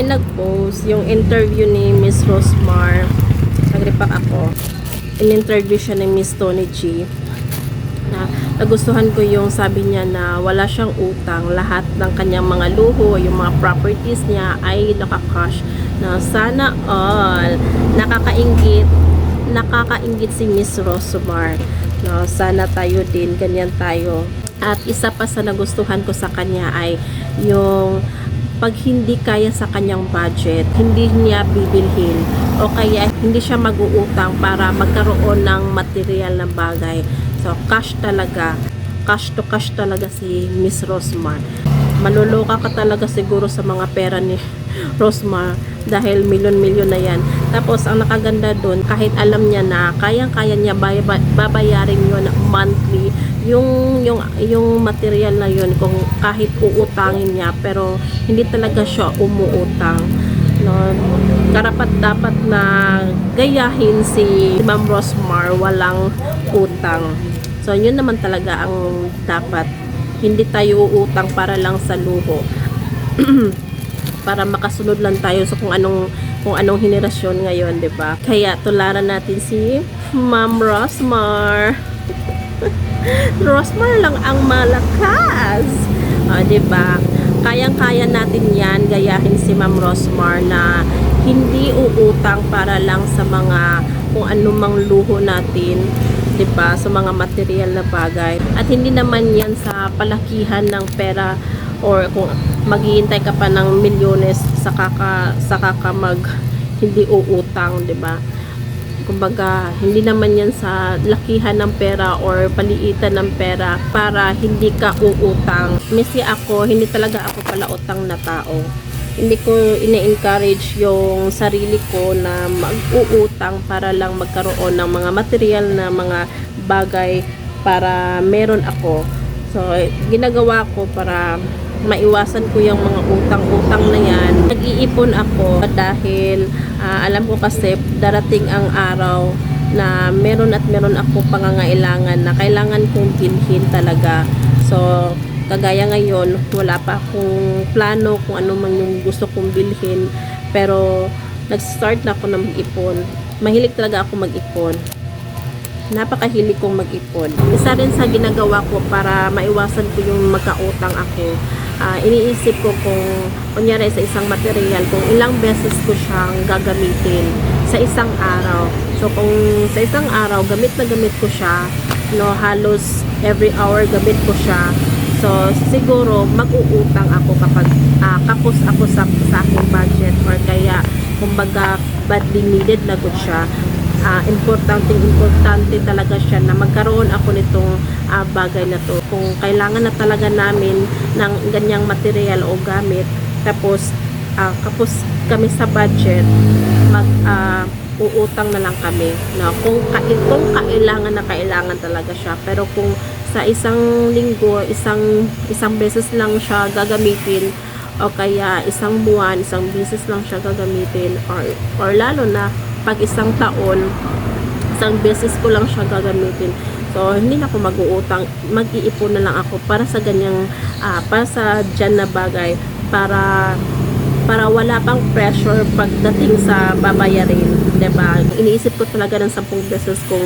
may nag-post yung interview ni Miss Rosmar. Nagripak ako. In-interview siya ni Miss Tony G. Na nagustuhan ko yung sabi niya na wala siyang utang. Lahat ng kanyang mga luho, yung mga properties niya ay nakakash. Na sana all nakakaingit nakakaingit si Miss Rosmar. No, sana tayo din, ganyan tayo. At isa pa sa nagustuhan ko sa kanya ay yung pag hindi kaya sa kanyang budget, hindi niya bibilhin o kaya hindi siya mag-uutang para magkaroon ng material na bagay. So, cash talaga. Cash to cash talaga si Miss Rosmar. Maluloka ka talaga siguro sa mga pera ni Rosmar dahil milyon-milyon na yan. Tapos, ang nakaganda doon, kahit alam niya na kayang-kaya niya bay- bay- babayarin yun monthly, yung, yung, yung material na yun, kung kahit uutangin niya, pero hindi talaga siya umuutang. No, karapat dapat na gayahin si Ma'am Rosmar walang utang. So, yun naman talaga ang dapat. Hindi tayo uutang para lang sa luho. para makasunod lang tayo sa kung anong kung anong henerasyon ngayon, 'di ba? Kaya tularan natin si Ma'am Rosmar. Rosmar lang ang malakas. Ah, 'di ba? Kayang-kaya natin 'yan gayahin si Ma'am Rosmar na hindi uutang para lang sa mga kung anumang luho natin 'di ba sa mga material na bagay at hindi naman 'yan sa palakihan ng pera or kung maghihintay ka pa ng milyones sa kaka sa kaka mag hindi uutang 'di ba kumbaga hindi naman yan sa lakihan ng pera or paliitan ng pera para hindi ka uutang missy ako hindi talaga ako pala utang na tao hindi ko ine-encourage yung sarili ko na mag-uutang para lang magkaroon ng mga material na mga bagay para meron ako. So, ginagawa ko para maiwasan ko yung mga utang-utang na yan. Nag-iipon ako dahil ah, alam ko kasi darating ang araw na meron at meron ako pangangailangan na kailangan kong bilhin talaga. So, kagaya ngayon, wala pa akong plano kung ano man yung gusto kong bilhin. Pero, nag-start na ako ng mag-ipon. Mahilig talaga ako mag-ipon napakahilig kong mag-ipon. Isa rin sa ginagawa ko para maiwasan ko yung magkautang ako. Ah, iniisip ko kung kunyari sa isang material, kung ilang beses ko siyang gagamitin sa isang araw. So kung sa isang araw, gamit na gamit ko siya, no, halos every hour gamit ko siya. So siguro mag-uutang ako kapag ah, kapos ako sa, sa aking budget or kaya kumbaga badly needed na good siya ah importante importante talaga siya na magkaroon ako nitong ah, bagay na to. Kung kailangan na talaga namin ng ganyang material o gamit tapos ah, kapos kami sa budget mag ah, uutang na lang kami na kung, ka- kung kailangan na kailangan talaga siya. Pero kung sa isang linggo isang isang beses lang siya gagamitin o kaya isang buwan, isang beses lang siya gagamitin or, or lalo na pag isang taon, isang beses ko lang siya gagamitin. So, hindi na ako mag-uutang, mag-iipon na lang ako para sa ganyang, ah, para sa dyan na bagay, para para wala pang pressure pagdating sa babayarin, ba? Iniisip ko talaga ng 10 beses kung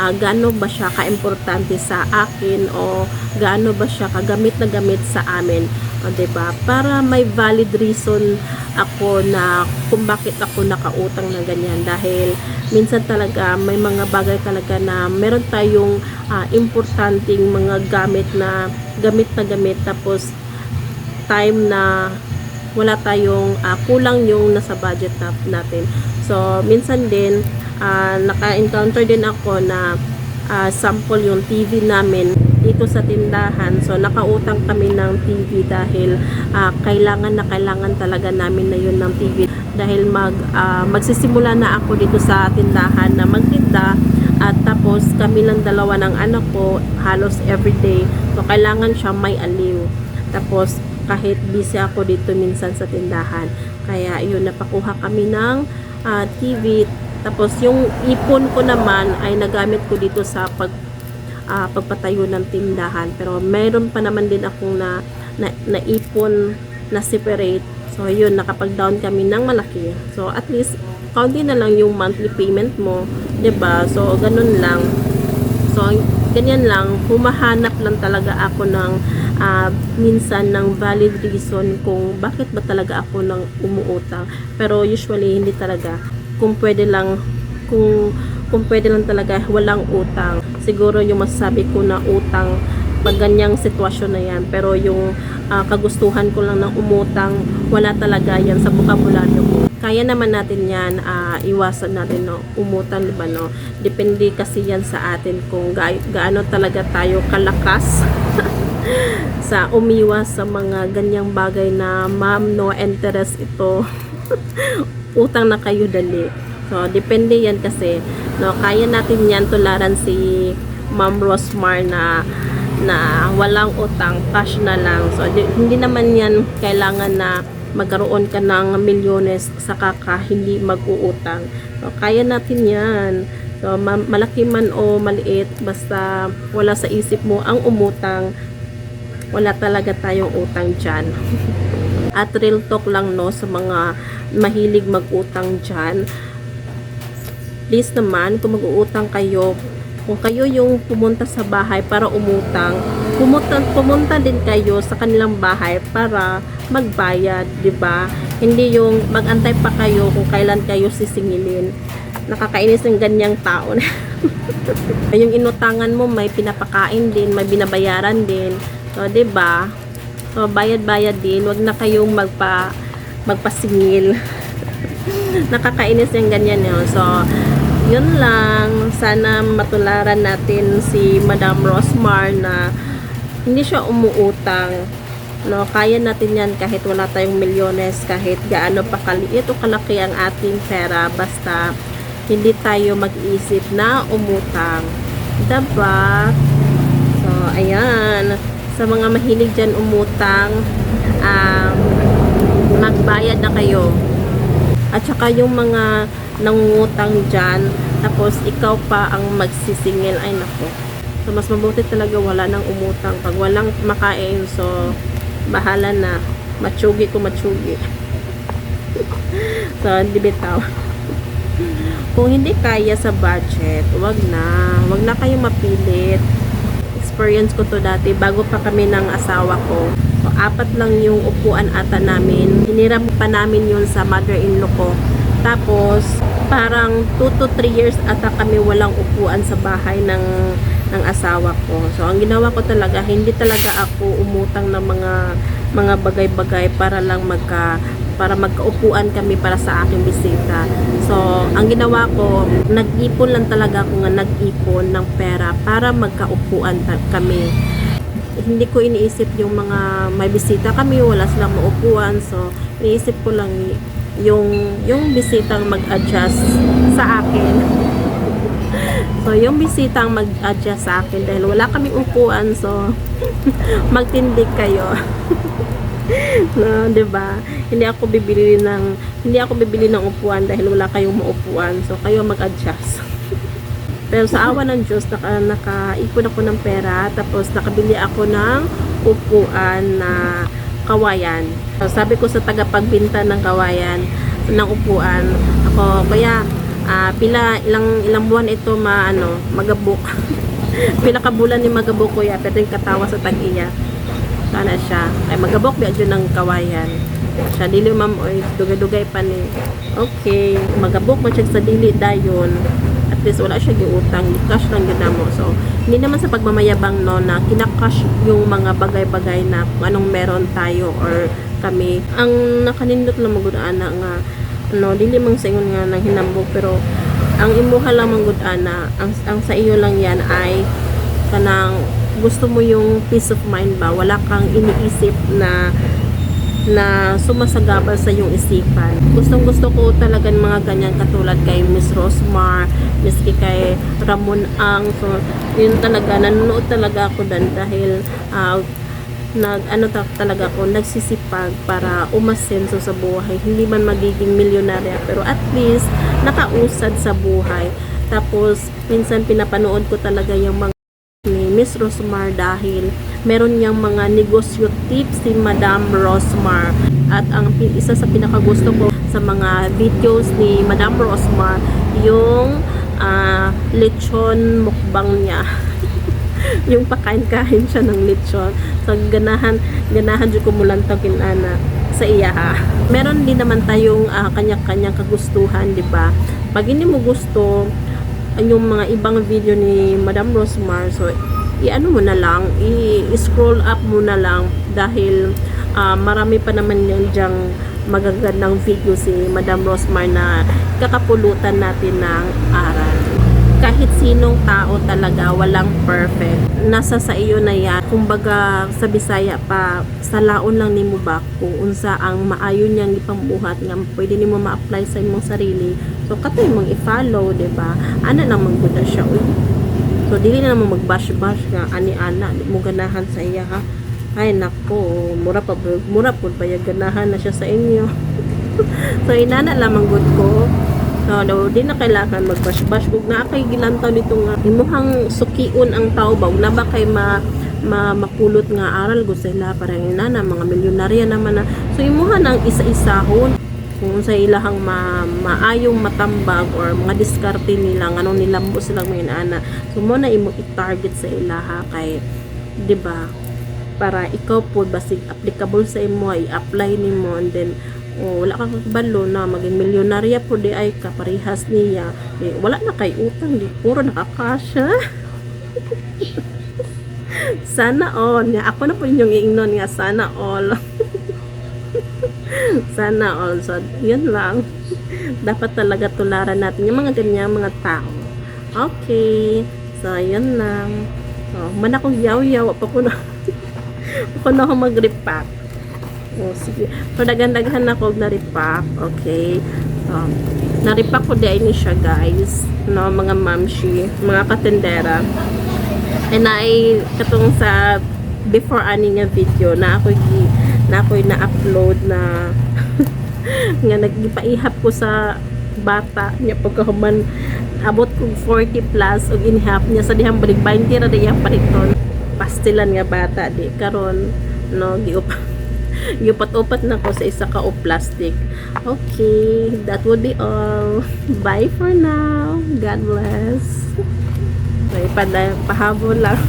ah, gaano ba siya kaimportante sa akin o gaano ba siya kagamit na gamit sa amin, o, 'di ba? Para may valid reason ako na kung bakit ako nakautang na ganyan dahil minsan talaga may mga bagay talaga na meron tayong ah, importanteng mga gamit na gamit na gamit tapos time na wala tayong ah, kulang yung nasa budget na, natin. So, minsan din, ah, naka-encounter din ako na ah, sample yung TV namin dito sa tindahan. So, nakautang kami ng TV dahil ah, kailangan na kailangan talaga namin na yun ng TV. Dahil mag, ah, magsisimula na ako dito sa tindahan na magtinda at tapos kami lang dalawa ng anak ko halos everyday. So, kailangan siya may aliw. Tapos, kahit busy ako dito minsan sa tindahan. Kaya yun, napakuha kami ng ah, TV. Tapos yung ipon ko naman ay nagamit ko dito sa pag ah, pagpatayo ng tindahan. Pero mayroon pa naman din akong na, na, naipon na separate So, yun, nakapag-down kami ng malaki. So, at least, kaunti na lang yung monthly payment mo. 'di ba So, ganun lang. So, ganyan lang. Humahanap lang talaga ako ng ah, minsan ng valid reason kung bakit ba talaga ako nang umuutang. Pero usually, hindi talaga. Kung pwede lang, kung, kung pwede lang talaga, walang utang. Siguro yung masasabi ko na utang pag ganyang sitwasyon na yan. Pero yung ah, kagustuhan ko lang ng umutang, wala talaga yan sa bukabularyo ko. Kaya naman natin yan, ah, iwasan natin no, umutang, di ba no? Depende kasi yan sa atin kung ga- gaano talaga tayo kalakas sa umiwas sa mga ganyang bagay na ma'am no interest ito. Utang na kayo dali. So, depende yan kasi, no, kaya natin yan tularan si Ma'am Rosmar na na walang utang, cash na lang. So, di- hindi naman yan kailangan na magkaroon ka ng milyones saka ka hindi mag-uutang. So, kaya natin yan. So, ma- malaki man o maliit, basta wala sa isip mo ang umutang, wala talaga tayong utang dyan. At real talk lang no sa mga mahilig mag-utang dyan. Please naman, kung mag-uutang kayo, kung kayo yung pumunta sa bahay para umutang, pumunta, pumunta din kayo sa kanilang bahay para magbayad, di ba? Hindi yung mag-antay pa kayo kung kailan kayo sisingilin. Nakakainis ng ganyang tao. yung inutangan mo may pinapakain din, may binabayaran din. So, 'di ba? So, bayad-bayad din, wag na kayong magpa magpasingil. Nakakainis yung ganyan yun. So, yun lang. Sana matularan natin si Madam Rosmar na hindi siya umuutang. No, kaya natin yan kahit wala tayong milyones, kahit gaano pa kaliit o kalaki ang ating pera, basta hindi tayo mag-isip na umutang. Diba? So, ayan. Sa mga mahilig dyan umutang, um, magbayad na kayo. At saka yung mga nangungutang dyan, tapos ikaw pa ang magsisingil, ay nako. So, mas mabuti talaga wala nang umutang. Pag walang makain, so, bahala na. Matsugi ko matsugi. so, hindi bitaw. Kung hindi kaya sa budget, wag na. Wag na kayong mapilit. Experience ko to dati bago pa kami ng asawa ko. So, apat lang yung upuan ata namin. Hiniram pa namin yun sa mother-in-law ko. Tapos, parang 2 to 3 years ata kami walang upuan sa bahay ng ng asawa ko. So, ang ginawa ko talaga, hindi talaga ako umutang ng mga mga bagay-bagay para lang magka para magkaupuan kami para sa aking bisita. So, ang ginawa ko, nag-ipon lang talaga ako nga nag-ipon ng pera para magkaupuan kami. Hindi ko iniisip yung mga may bisita kami, wala silang maupuan. So, iniisip ko lang yung yung bisitang mag-adjust sa akin. So, yung bisitang mag-adjust sa akin dahil wala kaming upuan, so magtindig kayo. no, 'di ba? Hindi ako bibili ng hindi ako bibili ng upuan dahil wala kayong maupuan. So, kayo mag-adjust. Pero sa awa ng Diyos, naka, nakaipon ako ng pera, tapos nakabili ako ng upuan na kawayan. So, sabi ko sa tagapagbinta ng kawayan, ng upuan, ako, kaya, ah, pila, ilang, ilang buwan ito ma, ano, magabok. pila ka bulan ni magabok kuya, pero yung katawa sa tag-iya. Sana siya. Ay, magabok biya dyan ng kawayan. Siya, dili ma'am, oy, dugay-dugay pa ni. Okay, magabok man siya sa dili dayon least wala siya giutang, cash lang na mo. So, hindi naman sa pagmamayabang no na kinakash yung mga bagay-bagay na anong meron tayo or kami. Ang nakanindot lang magud ana nga ano, dili mang sa ingon nga nang hinambog pero ang imuha lang manggod ana, ang, ang sa iyo lang yan ay kanang gusto mo yung peace of mind ba? Wala kang iniisip na na sumasagabal sa iyong isipan. Gustong gusto ko talaga ng mga ganyan katulad kay Miss Rosmar, miski kay Ramon Ang. So, yun talaga, nanonood talaga ako dan dahil ah, nag ano ta, talaga ako nagsisipag para umasenso sa buhay hindi man magiging milyonarya pero at least nakausad sa buhay tapos minsan pinapanood ko talaga yung mga Miss Rosmar dahil meron niyang mga negosyo tips si Madam Rosmar. At ang isa sa pinakagusto ko sa mga videos ni Madam Rosmar, yung ah, lechon mukbang niya. yung pakain-kain siya ng lechon. So, ganahan, ganahan dyan kumulantang kinana sa iya ha. Meron din naman tayong ah, kanya-kanyang kagustuhan, di ba? Pag hindi mo gusto yung mga ibang video ni Madam Rosmar, so i-ano mo na lang, i-scroll up mo na lang dahil ah, marami pa naman yan dyang magagandang video si Madam Rosmar na kakapulutan natin ng aral kahit sinong tao talaga, walang perfect. Nasa sa iyo na yan. Kumbaga, sa Bisaya pa, sa laon lang nimo ba kung unsa ang maayo niyang ipambuhat nga pwede nimo ma-apply sa imong sarili. So, katoy mong i-follow, di ba? Ana lang magbuda siya. Uy. So, dili na naman mag-bash-bash nga ani-ana. Mo ganahan sa iya, ha? Ay, nako. Mura pa, mura po yung ganahan na siya sa inyo? so, inana lamang good ko. So, daw, di na kailangan magbash-bash. Kung na kay gilantaw nito nga, imuhang sukiun ang tao ba? Huwag na ba kay ma, ma mapulot nga aral gusto sila parang ina na mga milyonarya naman na so imuha ng isa-isahon kung sa ilahang ma, maayong matambag or mga diskarte nila nganong nilambo silang mga ana. So mo na imo i-target sa ilaha kay 'di ba? Para ikaw po basig applicable sa imo i-apply nimo and then oh, wala kang kabalo na maging milyonarya po di ay kaparihas niya. Di, wala na kay utang di puro nakakasya. Sana all. Nga ako na po yung iingnon nga sana all sana all so yun lang dapat talaga tularan natin yung mga ganyan mga tao okay so yun lang so man akong yaw-yaw pa ko na ako na ako mag-repack Oh, sige. So, daghan-daghan ako na repack. Okay. So, na-repack ko din siya, guys. No, mga mamshi, mga katendera. And I, katong sa before ani nga video na ako gi na ako na-upload na nga nagpaihap ko sa bata niya pagkahuman abot ko 40 plus og inihap niya. Sa dihang balik 20 ra diya paliton pastilan nga bata di karon no giup giupat-upat na ko sa isa ka o plastic. Okay that would be all. Bye for now. God bless. May pada pahabol lang.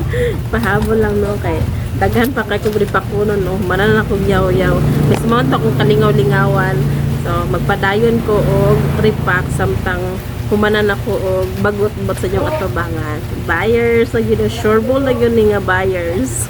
Pahabol lang no kay daghan pa kay kubri pa kuno no? Manan na kog yaw-yaw. Mis mo ta kung kalingaw-lingawan. So magpadayon ko og repack samtang humanan ako og bagot bot sa inyong atubangan buyers lagi na sure lagi ni nga buyers